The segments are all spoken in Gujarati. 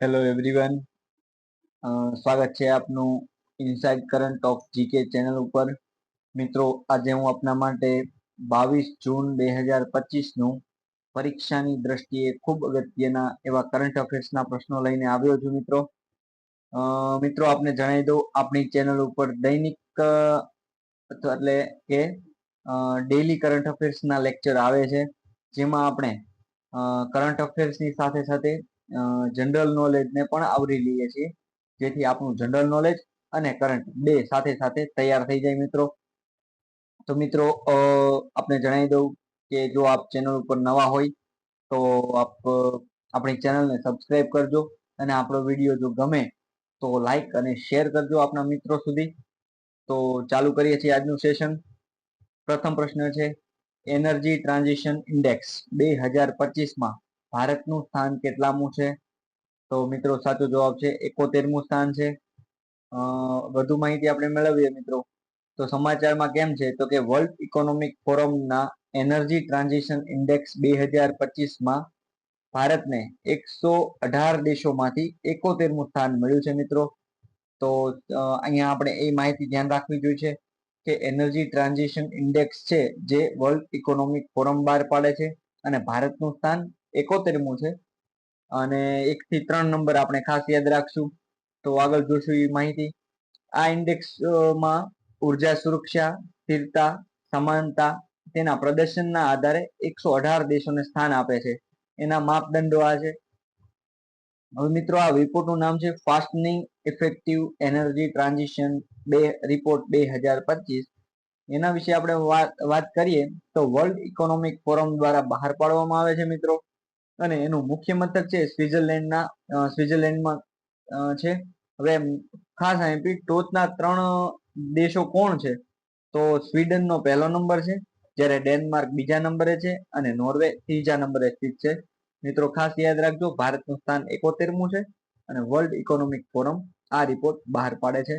હેલો એવરીવન સ્વાગત છે આપનું inside current of GK channel ઉપર. મિત્રો, આજે હું આપના માટે બાવીસ જૂન બે હજાર પચીસનું પરીક્ષાની દ્રષ્ટિએ ખૂબ અગત્યના એવા કરંટ અફેર્સના પ્રશ્નો લઈને આવ્યો છું, મિત્રો. મિત્રો, આપને જણાવી દઉં, આપણી ચેનલ ઉપર દૈનિક એટલે કે ડેલી કરંટ અફેર્સના લેક્ચર આવે છે. જેમાં આપણે કરંટ અફેર્સની સાથે સાથે જનરલ નોલેજને પણ આવરી લઈએ છીએ. જેથી આપણું જનરલ નોલેજ અને કરંટ બે સાથે સાથે તૈયાર થઈ જાય મિત્રો. તો મિત્રો આપણે જણાવી દઉં કે જો આપ ચેનલ ઉપર નવા હોય, તો આપ આપણી ચેનલને સબસ્ક્રાઈબ કરજો. અને આપણો વીડિયો જો ગમે, તો લાઈક અને શેર કરજો આપણા મિત્રો સુધી. તો ચાલુ કરીએ છીએ આજનું સેશન પ્રથમ પ્રશ્ન છે એનર્જી ટ્રાન્ઝિશન ઇન્ડેક્સ બે હજાર પચીસમાં ભારતનું સ્થાન કેટલામું છે? તો મિત્રો, સાચો જવાબ છે એકોતેરમું સ્થાન છે. વધુ માહિતી આપણે મેળવીએ મિત્રો. તો સમાચારમાં કેમ છે? તો કે વર્લ્ડ ઇકોનોમિક ફોરમના એનર્જી ટ્રાન્ઝિશન ઇન્ડેક્સ બે હજાર પચીસમાં ભારતને એકસો અઢાર દેશોમાંથી એકોતેરમું સ્થાન મળ્યું છે મિત્રો. તો અહીંયા આપણે એ માહિતી ધ્યાન રાખવી જોઈએ છે કે એનર્જી ટ્રાન્ઝિશન ઇન્ડેક્સ છે જે વર્લ્ડ ઇકોનોમિક ફોરમ બહાર પાડે છે અને ભારતનું સ્થાન એકોતેરમું છે. અને એક થી ત્રણ નંબર આપણે ખાસ યાદ રાખશું. તો આગળ જોશું એ માહિતી. આ ઇન્ડેક્સમાં ઊર્જા સુરક્ષા, સ્થિરતા, સમાનતા તેના પ્રદર્શનના આધારે એકસો અઢાર દેશોને સ્થાન આપે છે. એના માપદંડો આ છે. હવે મિત્રો આ રિપોર્ટનું નામ છે ફાસ્ટનિંગ ઇફેક્ટિવ એનર્જી ટ્રાન્ઝિશન બે રિપોર્ટ બે હજાર પચીસ. એના વિશે આપણે વાત કરીએ તો વર્લ્ડ ઇકોનોમિક ફોરમ દ્વારા બહાર પાડવામાં આવે છે મિત્રો. અને એનું મુખ્ય મથક છે સ્વિટરલેન્ડના સ્વિટરલેન્ડમાં છે. હવે ખાસ આઈપી ટોચના ત્રણ દેશો કોણ છે? તો સ્વીડનનો પહેલો નંબર છે, જ્યારે ડેનમાર્ક બીજા નંબરે છે અને નોર્વે ત્રીજા નંબરે સ્થિત છે. મિત્રો ખાસ યાદ રાખજો, ભારતનું સ્થાન એકોતેરમું છે અને વર્લ્ડ ઇકોનોમિક ફોરમ આ રિપોર્ટ બહાર પાડે છે.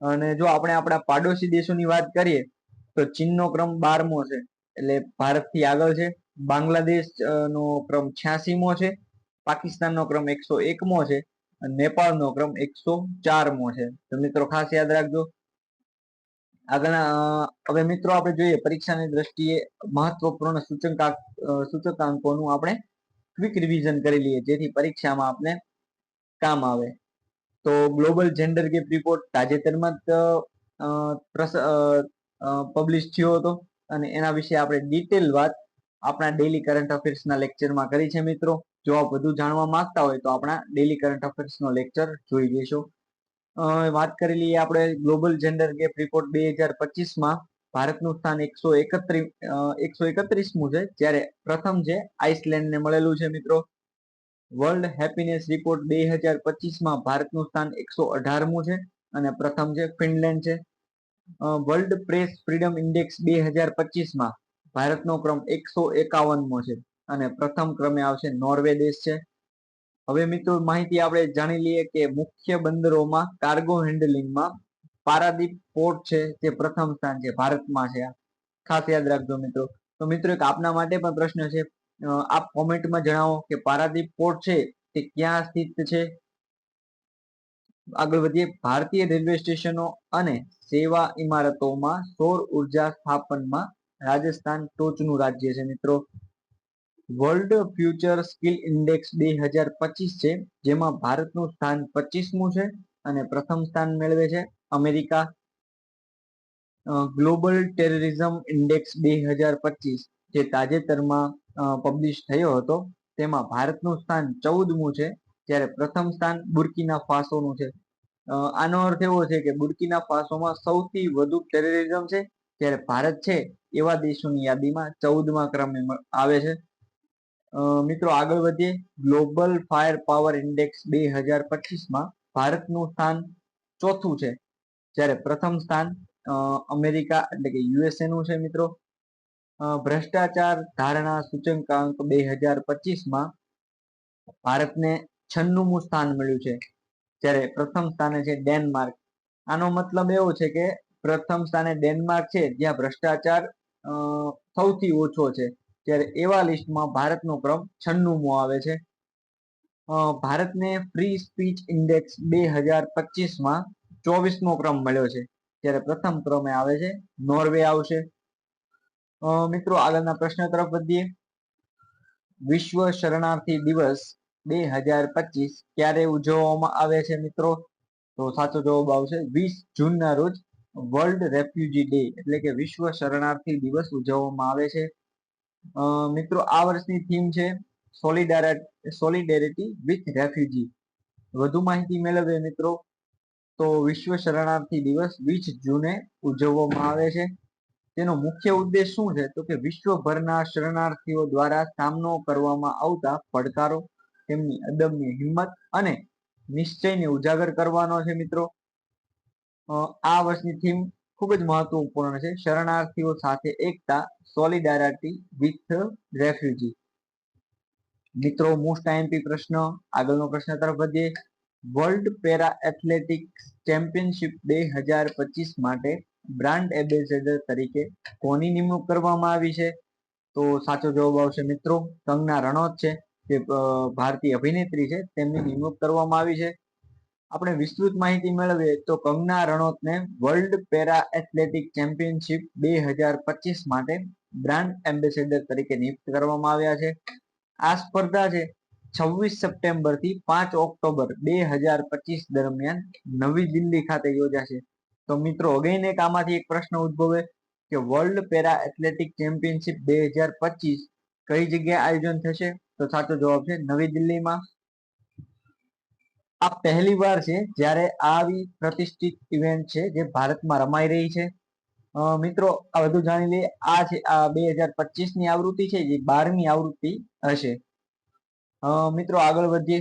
અને જો આપણે આપણા પાડોશી દેશોની વાત કરીએ, તો ચીનનો ક્રમ બારમો છે, એટલે ભારતથી આગળ છે. બાંગ્લાદેશ નો ક્રમ છ્યાસીમો છે, પાકિસ્તાનનો ક્રમ એકસો એકમો છે, અને નેપાળનો ક્રમ એકસો ચારમો છે. તો મિત્રો ખાસ યાદ રાખજો. આગળના હવે મિત્રો આપણે જોઈએ પરીક્ષાની દ્રષ્ટિએ મહત્વપૂર્ણ સૂચકાંક સૂચકાંકોનું આપણે ક્વિક રિવિઝન કરી લઈએ, જેથી પરીક્ષામાં આપણે કામ આવે. તો ગ્લોબલ જેન્ડર ગેપ રિપોર્ટ તાજેતરમાં જ પબ્લિશ થયો હતો, અને એના વિશે આપણે ડિટેલ વાત આપણા ડેલી કરંટ અફેર્સના લેક્ચરમાં કરી છે મિત્રો. જો આપ વધુ જાણવા માંગતા હોય તો આપણા ડેલી કરંટ અફેર્સનો લેક્ચર જોઈ લેશો વાત કરી લઈએ આપણે ગ્લોબલ જેન્ડર ગેપ રિપોર્ટ બે હજાર પચીસમાં. ભારતનું સ્થાન એકસો એકત્રીસ એકસો એકત્રીસમું છે, જ્યારે પ્રથમ છે આઇસલેન્ડને મળેલું છે મિત્રો. વર્લ્ડ હેપીનેસ રિપોર્ટ બે હજાર પચીસમાં ભારતનું સ્થાન એકસો અઢારમું છે અને પ્રથમ છે ફિનલેન્ડ છે. વર્લ્ડ પ્રેસ ફ્રીડમ ઇન્ડેક્સ બે હજાર પચીસમાં. ભારતનો ક્રમ એકસો એકાવનમો છે અને પ્રથમ ક્રમે આવશે નોર્વે દેશ છે. હવે મિત્રો માહિતી આપણે જાણી લઈએ કે મુખ્ય બંદરોમાં કાર્ગો હેન્ડલિંગમાં પારાદીપ પોર્ટ છે તે પ્રથમ સ્થાન છે, ભારતમાં છે. ખાસ યાદ રાખજો મિત્રો. તો મિત્રો એક આપના માટે પણ પ્રશ્ન છે. આપ કોમેન્ટમાં જણાવો કે પારાદીપ પોર્ટ છે તે ક્યાં સ્થિત છે? આગળ વધીએ. ભારતીય રેલવે સ્ટેશનો અને સેવા ઇમારતોમાં સૌર ઊર્જા સ્થાપનમાં રાજસ્થાન ટોચનું રાજ્ય છે, મિત્રો. વર્લ્ડ ફ્યુચર સ્કિલ ઇન્ડેક્સ બે હજાર પચીસ છે, જેમાં ભારતનું સ્થાન પચીસમું છે અને પ્રથમ સ્થાન મેળવે છે અમેરિકા. ગ્લોબલ ટેરરિઝમ ઇન્ડેક્સ બે હજાર પચીસ, જે તાજેતરમાં પબ્લિશ થયો હતો. તેમાં ભારતનું સ્થાન ચૌદમું છે, જ્યારે પ્રથમ સ્થાન બુર્કીના ફાસોનું છે. આનો અર્થ એવો છે કે બુર્કીના ફાસોમાં સૌથી વધુ ટેરરિઝમ છે, જ્યારે ભારત છે એવા દેશોની યાદીમાં ચૌદમા ક્રમે આવે છે. મિત્રો આગળ વધીએ. ગ્લોબલ ફાયર પાવર ઇન્ડેક્સ બે હજાર પચીસમાં ભારતનું સ્થાન ચોથું છે. જ્યારે પ્રથમ સ્થાન અમેરિકા એટલે કે યુએસએ નું છે મિત્રો. ભ્રષ્ટાચાર ધારણા સૂચકાંક બે હજાર પચીસમાં ભારતને છન્નુમું સ્થાન મળ્યું છે. જ્યારે પ્રથમ સ્થાને છે ડેનમાર્ક. આનો મતલબ એવો છે કે પ્રથમ સ્થાને ડેનમાર્ક છે, જ્યાં ભ્રષ્ટાચાર સૌથી ઓછો છે. ત્યારે એવા લિસ્ટમાં ભારતનો ક્રમ છન્નુમો આવે છે. ભારતને ફ્રી સ્પીચ ઇન્ડેક્સ બે હજાર પચીસમાં ચોવીસમો ક્રમ મળ્યો છે. ત્યારે પ્રથમ ક્રમે આવે છે. નોર્વે આવશે. મિત્રો, આગળના પ્રશ્ન તરફ વધીએ. વિશ્વ શરણાર્થી દિવસ બે હજાર પચીસ ક્યારે ઉજવવામાં આવે છે, મિત્રો? તો સાચો જવાબ આવશે વીસ જૂનના રોજ વર્લ્ડ રેફ્યુજી ડે એટલે કે વિશ્વ શરણાર્થી દિવસ ઉજવવામાં આવે છે. મિત્રો, આ વર્ષની થીમ છે સોલિડેરિટી વિથ રેફ્યુજી. વધુ માહિતી મેળવીએ મિત્રો. તો વિશ્વ શરણાર્થી દિવસ વીસ જૂને ઉજવવામાં આવે છે. તેનો મુખ્ય ઉદ્દેશ શું છે? તો કે વિશ્વભરના શરણાર્થીઓ દ્વારા સામનો કરવામાં આવતા પડકારો, તેમની અદમ્ય હિંમત અને નિશ્ચયને ઉજાગર કરવાનો છે મિત્રો. આ વર્ષની થીમ ખૂબ જ મહત્વપૂર્ણ છે. શરણાર્થીઓ સાથે એકતા સોલિડારિટી વિથ રેફ્યુજી મિત્રો મોસ્ટ આઈએમપી પ્રશ્ન, આગળનો પ્રશ્ન તરફ વધીએ. વર્લ્ડ પેરા એથ્લેટિક્સ ચેમ્પિયનશિપ બે હજાર પચીસ માટે બ્રાન્ડ એમ્બેસેડર તરીકે કોની નિમણૂક કરવામાં આવી છે? તો સાચો જવાબ આવશે મિત્રો, કંગના રણોત છે, જે ભારતીય અભિનેત્રી છે. તેમની નિમણૂક કરવામાં આવી છે. આપણે વિસ્તૃત માહિતી મેળવીએ તો કંગના રણોતને વર્લ્ડ પેરા એથ્લેટિક ચેમ્પિયનશિપ બે હજાર પચીસ માટે બ્રાન્ડ એમ્બેસેડર તરીકે નિયુક્ત કરવામાં આવ્યા છે. આ સ્પર્ધા છે છવ્વીસ સપ્ટેમ્બરથી પાંચ ઓક્ટોબર બે હજાર પચીસ દરમિયાન નવી દિલ્હી ખાતે યોજાશે. તો મિત્રો, અગેન એક આમાંથી એક પ્રશ્ન ઉદ્ભવે કે વર્લ્ડ પેરા એથ્લેટિક ચેમ્પિયનશિપ બે હજાર પચીસ કઈ જગ્યાએ આયોજન થશે? તો સાચો જવાબ છે નવી દિલ્હીમાં. આ પહેલી વાર છે જ્યારે આવી પ્રતિષ્ઠિત ઇવેન્ટ છે જે ભારતમાં રમાઈ રહી છે. મિત્રો, આ વધુ જાણી લઈએ આ છે, આ બે હજાર પચીસની આવૃત્તિ છે, જે બારમી આવૃત્તિ હશે. મિત્રો, આગળ વધીએ.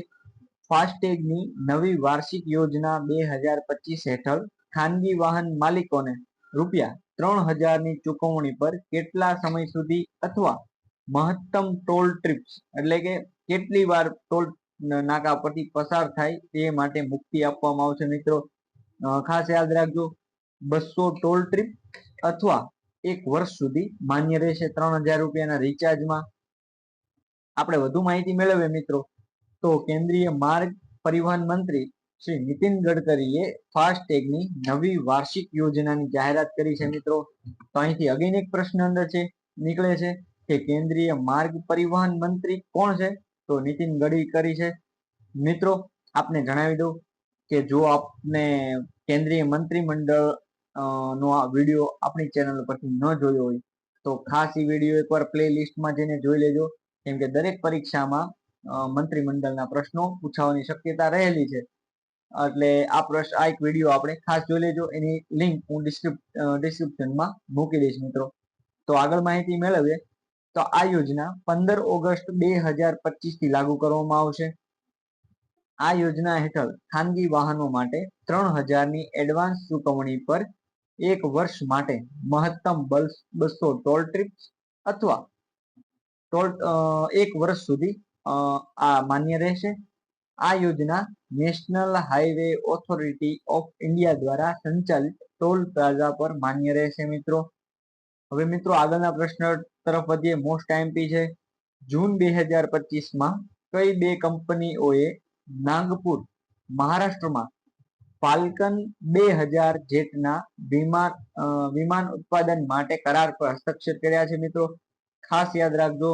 ફાસ્ટેગની નવી વાર્ષિક યોજના બે હજાર પચીસ હેઠળ ખાનગી વાહન માલિકોને રૂપિયા ત્રણ હજારની ચૂકવણી પર કેટલા સમય સુધી અથવા મહત્તમ ટોલ ટ્રીપ્સ, એટલે કે કેટલી વાર ટોલ નાકા પરથી પસાર થાય તે માટે મુક્તિ આપવામાં આવશે મિત્રો. ખાસ યાદ રાખજો, બસો ટોલ ટ્રીપ અથવા એક વર્ષ સુધી માન્ય રહેશે ત્રણ હજાર રૂપિયાના રિચાર્જમાં. આપણે વધુ માહિતી મેળવીએ મિત્રો. તો કેન્દ્રીય માર્ગ પરિવહન મંત્રી શ્રી નીતિન ગડકરીએ ફાસ્ટેગની નવી વાર્ષિક યોજનાની જાહેરાત કરી છે મિત્રો. તો અહીંથી અગેન એક પ્રશ્ન અંદર છે, નીકળે છે કે કેન્દ્રીય માર્ગ પરિવહન મંત્રી કોણ છે? તો નીતિન ગડકરી છે. મિત્રો, આપને જણાવી દઉં કે જો આપને કેન્દ્રીય મંત્રીમંડળ નો આ વીડિયો આપણી ચેનલ પરથી ન જોયો હોય, તો ખાસ એ વીડિયો એકવાર પ્લે લિસ્ટમાં જઈને જોઈ લેજો. કેમ કે દરેક પરીક્ષામાં મંત્રીમંડળના પ્રશ્નો પૂછાવાની શક્યતા રહેલી છે. એટલે આ પ્રશ્ન આ એક વીડિયો આપણે ખાસ જોઈ લેજો. એની લિંક હું ડિસ્ક્રિપ્શનમાં મૂકી દઈશ મિત્રો. તો આગળ માહિતી મેળવીએ. તો આ યોજના પંદર ઓગસ્ટ બે હજાર પચીસથી લાગુ કરવામાં આવશે. આ યોજના હેઠળ ખાનગી વાહનો માટે ત્રણ હજારની એડવાન્સ ચૂકવણી પર એક વર્ષ માટે મહત્તમ બસો ટોલ ટ્રીપ્સ અથવા ટોલ એક વર્ષ સુધી આ માન્ય રહેશે. આ યોજના national highway authority of India દ્વારા સંચાલિત ટોલ પ્લાઝા પર માન્ય રહેશે મિત્રો. હવે મિત્રો આગળના પ્રશ્ન તરફ વધીએ. મોસ્ટ આઈએમપી છે. જૂન બે હજાર પચીસમાં કઈ બે કંપનીઓએ નાગપુર, મહારાષ્ટ્રમાં ફાલ્કન બે હજાર જેટના વિમાન વિમાન ઉત્પાદન માટે કરાર પર હસ્તક્ષેપ કર્યા છે મિત્રો. ખાસ યાદ રાખજો,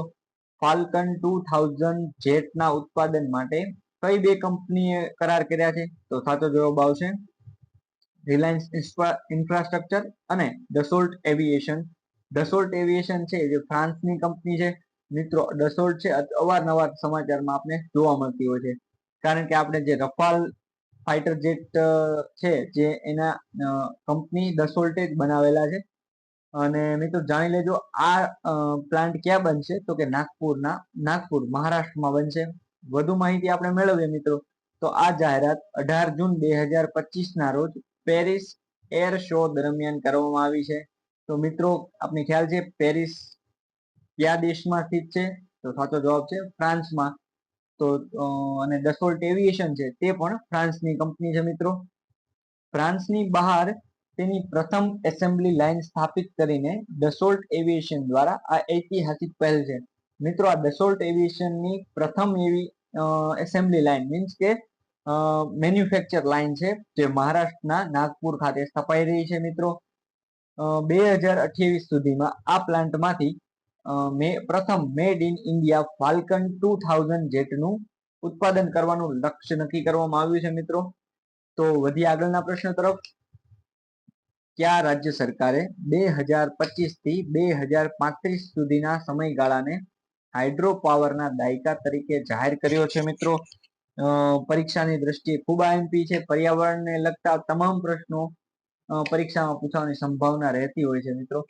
ફાલ્કન ટુ થાઉઝન્ડ જેટના ઉત્પાદન માટે કઈ બે કંપનીએ કરાર કર્યા છે? તો સાચો જવાબ આવશે. રિલાયન્સ ઇન્ફ્રાસ્ટ્રક્ચર અને ડસોલ્ટ એવિએશન. ડસોલ્ટ એવિએશન છે જે ફ્રાન્સની કંપની છે. મિત્રો ડસોલ્ટ છે અવારનવાર સમાચારમાં આપણે જોવા મળતી હોય છે. કારણ કે આપણે જે રફાલ ફાઇટર જેટ છે, જે એના કંપની ડસોલ્ટે જ બનાવેલા છે. અને મિત્રો, જાણી લેજો, આ પ્લાન્ટ ક્યાં બનશે? તો કે નાગપુરના, નાગપુર, મહારાષ્ટ્રમાં બનશે. વધુ માહિતી આપણે મેળવીએ મિત્રો. તો આ જાહેરાત અઢાર જૂન બે હજાર પચીસના રોજ પેરિસ એર શો દરમિયાન કરવામાં આવી છે. તો મિત્રો, આપને ખ્યાલ છે, પેરિસ કયા દેશમાં સ્થિત છે? તો સાચો જવાબ છે, ફ્રાન્સમાં. તો અને ડસોલ્ટ એવિએશન છે, તે પણ ફ્રાન્સની કંપની છે મિત્રો. ફ્રાન્સની બહાર તેની પ્રથમ એસેમ્બલી લાઇન સ્થાપિત કરીને ડસોલ્ટ એવિએશન દ્વારા આ ઐતિહાસિક પહેલ છે. મિત્રો, આ ડસોલ્ટ એવિએશનની પ્રથમ એવી એસેમ્બલી લાઇન મીન્સ કે મેન્યુફેક્ચર લાઇન છે, જે મહારાષ્ટ્રના નાગપુર ખાતે સ્થપાઈ રહી છે મિત્રો. બે હજાર અઠ્યાવીસ સુધીમાં આ પ્લાન્ટમાંથી મે, પ્રથમ made in India Falcon two thousand જેટનું ઉત્પાદન કરવાનું લક્ષ્ય નક્કી કરવામાં આવ્યું છે મિત્રો. તો વધી આગળના પ્રશ્ન તરફ. કયા રાજ્ય સરકારે બે હજાર પચીસથી બે હજાર પાંત્રીસ સુધીના સમયગાળાને હાઇડ્રો પાવરના દાયકા તરીકે જાહેર કર્યો છે મિત્રો? પરીક્ષાની દ્રષ્ટિએ ખૂબ આઈએમપી છે. પર્યાવરણને લગતા તમામ પ્રશ્નો પરીક્ષામાં પૂછવાની સંભાવના રહેતી હોય છે મિત્રો.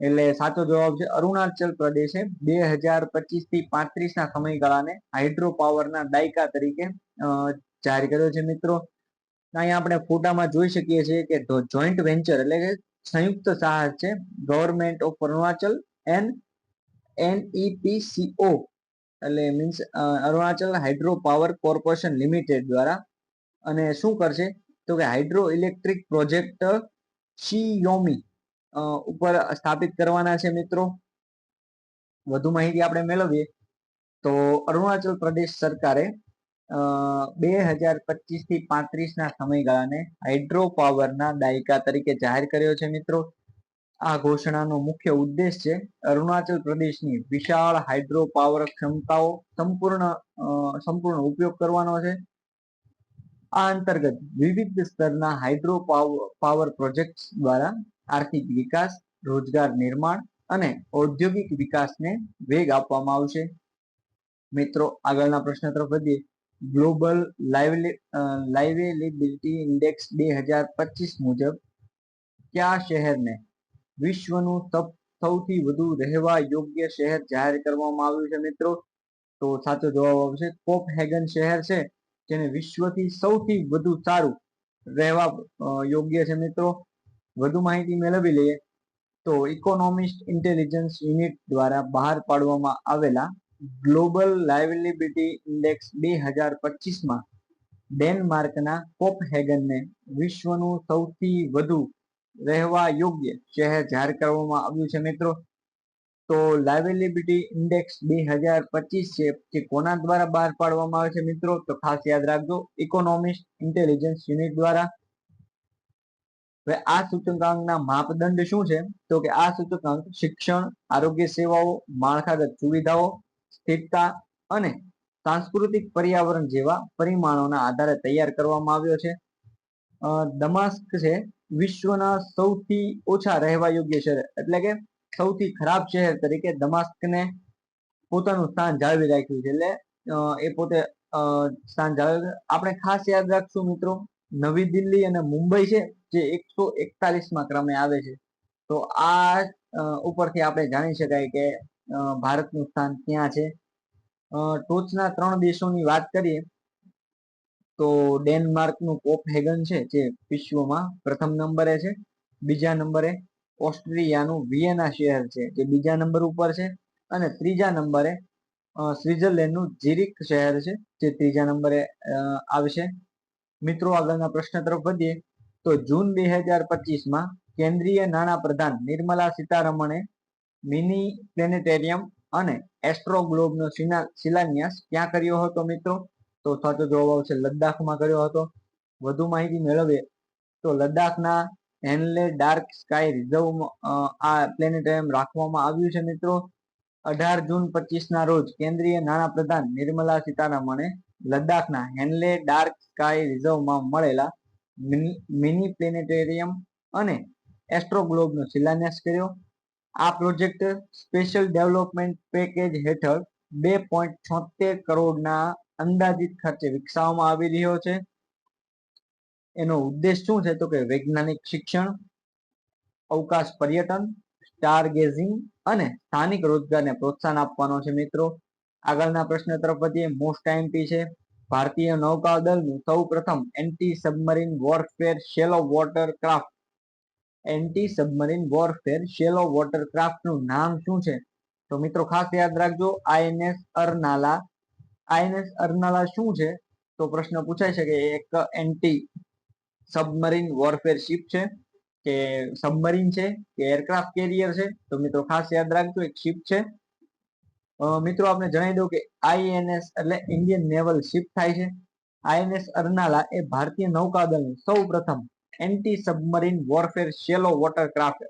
એટલે સાચો જવાબ છે અરુણાચલ પ્રદેશે બે હજાર પચીસથી પાંત્રીસ ના સમયગાળાને હાઇડ્રો પાવરના દાયકા તરીકે જાહેર કર્યો છે મિત્રો. અહીંયા આપણે ફોટામાં જોઈ શકીએ છીએ કે જોઈન્ટ વેન્ચર એટલે કે સંયુક્ત સાહસ છે government of Arunachal and NEPCO એટલે means Arunachal hydro power corporation limited દ્વારા. અને શું કરશે? તો કે હાઇડ્રો ઇલેક્ટ્રિક પ્રોજેક્ટ શિયોમી ઉપર સ્થાપિત કરવાના છે મિત્રો. વધુ માહિતી આપણે મેળવીએ. તો અરુણાચલ પ્રદેશ સરકારે બે હજાર પચીસથી પાંત્રીસ ના સમયગાળાને હાઇડ્રો પાવરના દાયકા તરીકે જાહેર કર્યો છે મિત્રો. આ ઘોષણાનો મુખ્ય ઉદ્દેશ છે અરુણાચલ પ્રદેશની વિશાળ હાઇડ્રો પાવર ક્ષમતાઓ સંપૂર્ણ સંપૂર્ણ ઉપયોગ કરવાનો છે. આ અંતર્ગત વિવિધ સ્તરના હાઇડ્રો પાવર પ્રોજેક્ટ્સ દ્વારા આર્થિક વિકાસ, રોજગાર નિર્માણ અને ઔદ્યોગિક વિકાસને વેગ આપવામાં આવશે. મિત્રો, આગળના પ્રશ્ન તરફ વધીએ. ગ્લોબલ લાઇવેલિબિલિટી ઇન્ડેક્સ બે હજાર પચીસ મુજબ કયા શહેરને વિશ્વનું સૌથી વધુ રહેવા યોગ્ય શહેર જાહેર કરવામાં આવ્યું છે મિત્રો? તો સાચો જવાબ આવશે કોપહેગન શહેર છે. જેને વિશ્વથી સૌથી વધુ સારું રહેવા યોગ્ય છે મિત્રો. વધુ માહિતી મેળવી લઈએ તો ઇકોનોમિસ્ટ ઇન્ટેલિજન્સ યુનિટ દ્વારા બહાર પાડવામાં આવેલા ગ્લોબલ લાઇવલિબિલિટી ઇન્ડેક્સ બે હજાર પચીસમાં ડેનમાર્કના કોપહેગનને વિશ્વનું સૌથી વધુ રહેવા યોગ્ય શહેર જાહેર કરવામાં આવ્યું છે મિત્રો. તો લાઇવેલિબિલિટી ઇન્ડેક્સ બે હજાર પચીસ છે જે કોના દ્વારા બહાર પાડવામાં આવે છે મિત્રો? તો ખાસ યાદ રાખજો ઇકોનોમિસ્ટ ઇન્ટેલિજન્સ યુનિટ દ્વારા. હવે આ સૂચકાંકના માપદંડ શું છે? તો કે આ સૂચકાંક શિક્ષણ, આરોગ્ય સેવાઓ, માળખાગત સુવિધાઓ, સ્થિરતા અને સાંસ્કૃતિક પર્યાવરણ જેવા પરિમાણોના આધારે તૈયાર કરવામાં આવ્યો છે. દમાસ્ક છે, વિશ્વના સૌથી ઓછા રહેવા યોગ્ય શહેર એટલે કે સૌથી ખરાબ શહેર તરીકે દમાસ્કને પોતાનું સ્થાન જાળવી રાખ્યું છે. એટલે એ પોતે સ્થાન જાળવી આપણે ખાસ યાદ રાખશું મિત્રો, નવી દિલ્હી અને મુંબઈ છે, જે એકસો એકતાલીસમાં ક્રમે આવે છે. તો આ ઉપરથી આપણે જાણી શકાય કે ભારતનું સ્થાન ક્યાં છે. ટોચના ત્રણ દેશોની વાત કરીએ, તો ડેનમાર્કનું કોપહેગન છે, જે વિશ્વમાં પ્રથમ નંબરે છે, બીજા નંબરે ઓસ્ટ્રેલિયાનું વિયેના શહેર છે, જે બીજા નંબર ઉપર છે અને ત્રીજા નંબરે સ્વિટ્ઝરલેન્ડનું જીરિક શહેર છે, જે ત્રીજા નંબરે આવશે. મિત્રો, આગળના પ્રશ્ન તરફ વધીએ. તો જૂન બે હજાર પચીસમાં કેન્દ્રીય નાણાં પ્રધાન નિર્મલા સીતારમણે મિની પ્લેનેટેરિયમ અને એસ્ટ્રોગ્લોબનો શિલાન્યાસ ક્યાં કર્યો હતો મિત્રો? તો સાચો જવાબ આવશે લદ્દાખમાં કર્યો હતો. વધુ માહિતી મેળવીએ. તો લદ્દાખના હેનલે ડાર્ક સ્કાય રિઝર્વ આ પ્લેનેટોરિયમ રાખવામાં આવ્યું છે મિત્રો. અઢાર જૂન પચીસ ના રોજ કેન્દ્રીય નાણાં પ્રધાન નિર્મલા સીતારામને લદ્દાખના હેનલે ડાર્ક સ્કાય રિઝર્વમાં મળેલા મિની પ્લેનેટેરિયમ અને એસ્ટ્રોગ્લોબનો શિલાન્યાસ કર્યો. આ પ્રોજેક્ટ સ્પેશિયલ ડેવલપમેન્ટ પેકેજ હેઠળ બે પોઈન્ટ છોતેર કરોડના અંદાજિત ખર્ચે વિકસાવવામાં આવી રહ્યો છે. એનો ઉદ્દેશ શું છે? તો કે વૈજ્ઞાનિક શિક્ષણ, અવકાશ પર્યટન સ્ટાર ગેઝિંગ અને સ્થાનિક રોજગારને પ્રોત્સાહન આપવાનો છે મિત્રો. આગળના પ્રશ્ન તરફ વધીએ. મોસ્ટ આઈએમપી છે. ભારતીય નૌકાદળનું સૌ પ્રથમ anti submarine warfare shallow water craft anti submarine warfare shallow water ક્રાફ્ટનું નામ શું છે? તો મિત્રો ખાસ યાદ રાખજો આઈએનએસ અરનાલા. આઈએનએસ અરનાલા શું છે? તો પ્રશ્ન પૂછાય છે કે એક એન્ટી સબમરીન વોરફેર શિપ છે, કે સબમરીન છે, કે એરક્રાફ્ટ કેરિયર છે, તો મિત્રો ખાસ યાદ રાખજો, એક શિપ છે. મિત્રો આપણે જણાવી દઉં કે આઈએનએસ એટલે ઇન્ડિયન નેવલ શિપ થાય છે. આઈએનએસ અરનાલા એ ભારતીય નૌકાદળનું સૌ પ્રથમ anti submarine warfare shallow water craft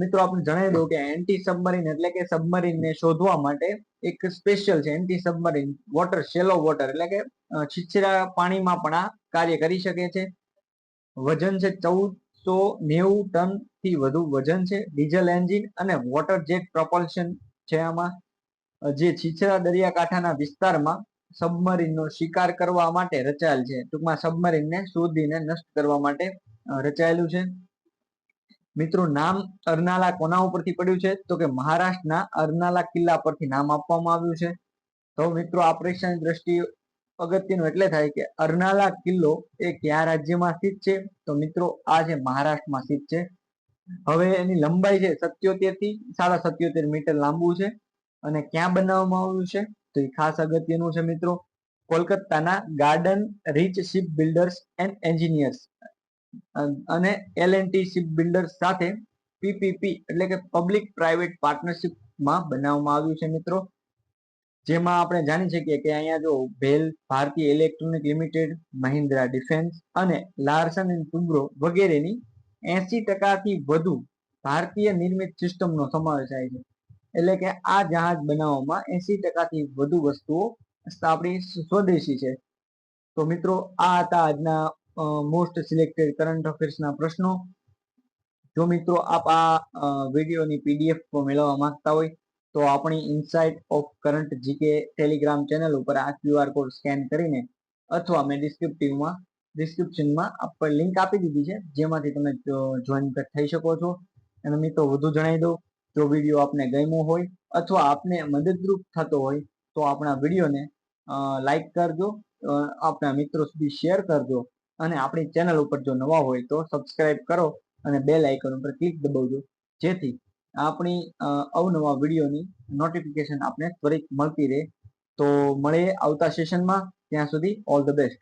મિત્રો આપણે જણાવી દઉં કે એન્ટી સબમરીન એટલે કે સબમરીનને શોધવા માટે એક સ્પેશિયલ છે anti submarine water shallow water એટલે કે છીછરા પાણીમાં પણ આ કાર્ય કરી શકે છે. વજન છે ચૌદસો નેવું ટનથી વધુ વજન છે. ડીઝલ એન્જિન અને વોટર જેટ પ્રપલ્શન છે આમાં. જે છીછરા દરિયાકાંઠાના વિસ્તારમાં સબમરીનનો શિકાર કરવા માટે રચાયેલ છે. ટૂંકમાં સબમરીનને શોધીને નષ્ટ કરવા માટે રચાયેલું છે. મિત્રો, નામ અરનાલા કોના ઉપરથી પડ્યું છે? તો કે મહારાષ્ટ્રના અરનાલા કિલ્લા પરથી નામ આપવામાં આવ્યું છે. તો મિત્રો, આ પરીક્ષાની દ્રષ્ટિએ અગત્યનું એટલે થાય કે અરનાલા કિલ્લો એ કયા રાજ્યમાં સ્થિત છે? તો મિત્રો, આ છે મહારાષ્ટ્રમાં સ્થિત છે. હવે એની લંબાઈ છે સત્યોતેરથી સાડા સત્યોતેર મીટર લાંબુ છે. અને ક્યાં બનાવવામાં આવ્યું છે? તો એ ખાસ અગત્યનું છે મિત્રો. કોલકાતાના garden reach ship builders and engineers અને L and T ship builders સાથે પીપીપી એટલે કે પબ્લિક પ્રાઇવેટ પાર્ટનરશિપમાં બનાવવામાં આવ્યું છે મિત્રો. જેમાં આપણે જાણી શકીએ કે અહીંયા જો ભેલ, ભારતીય ઇલેક્ટ્રોનિક લિમિટેડ મહિન્દ્રા ડિફેન્સ અને લાર્સન એન્ડ ટુબ્રો વગેરેની એસી ટકાથી વધુ ભારતીય નિર્મિત સિસ્ટમનો સમાવેશ થાય છે. એટલે કે આ જહાજ બનાવવામાં એસી ટકાથી વધુ વસ્તુઓ આપણી સ્વદેશી છે. તો મિત્રો, આ હતા આજના મોસ્ટ સિલેક્ટેડ કરંટ અફેર્સના પ્રશ્નો. જો મિત્રો આપ આ વિડીયોની પીડીએફ મેળવવા માંગતા હોય, તો આપણી insight of current GK Telegram channel ઉપર આ ક્યુઆર કોડ સ્કેન કરીને અથવા મેં ડિસ્ક્રિપ્ટિવમાં ડિસ્ક્રિપ્શનમાં આપણે લિંક આપી દીધી છે, જેમાંથી તમે જોઈન થઈ શકો છો. અને મિત્રો વધુ જણાવી દઉં, જો વીડિયો આપને ગમ્યો હોય અથવા આપને મદદરૂપ થતો હોય, તો આપણા વિડીયોને લાઈક કરજો આપણા મિત્રો સુધી શેર કરજો. અને આપણી ચેનલ ઉપર જો નવા હોય તો સબસ્ક્રાઇબ કરો અને બેલ આઇકન ઉપર ક્લિક દબાવજો. જેથી આપણી અવનવા વિડીયોની નોટિફિકેશન આપને ત્વરિત મળતી રહે. તો મળીએ આવતા સેશનમાં ત્યાં સુધી ઓલ ધ બેસ્ટ